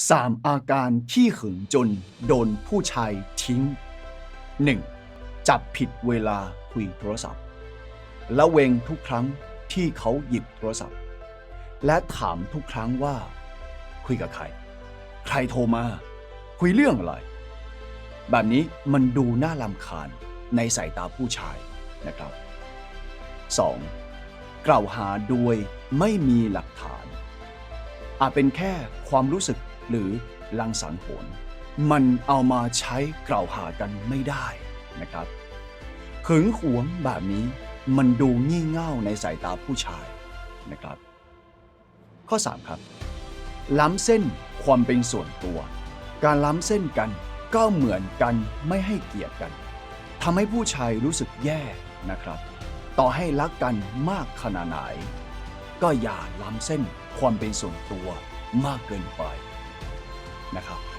3 อาการที่หึงจนโดนผู้ชายทิ้ง 1. จับผิดเวลาคุยโทรศัพท์และเวงทุกครั้งที่เขาหยิบโทรศัพท์ และถามทุกครั้งว่า คุยกับใคร ใครโทรมา คุยเรื่องอะไร แบบนี้มันดูน่าลำคาญในสายตาผู้ชายนะครับ 2. กล่าวหาโดยไม่มีหลักฐาน อาจเป็นแค่ความรู้สึก หรือลังสังหรณ์มันเอามาใช้กล่าวหากันไม่ได้นะครับหึงหวงแบบนี้มันดูงี่เง่าในสายตาผู้ชายนะครับ ข้อ 3 ครับ ล้ำเส้นความเป็นส่วนตัว การล้ำเส้นกันก็เหมือนกันไม่ให้เกียรติกันทำให้ผู้ชายรู้สึกแย่นะครับ ต่อให้รักกันมากขนาดไหน ก็อย่าล้ำเส้นความเป็นส่วนตัวมากเกินไป นะครับ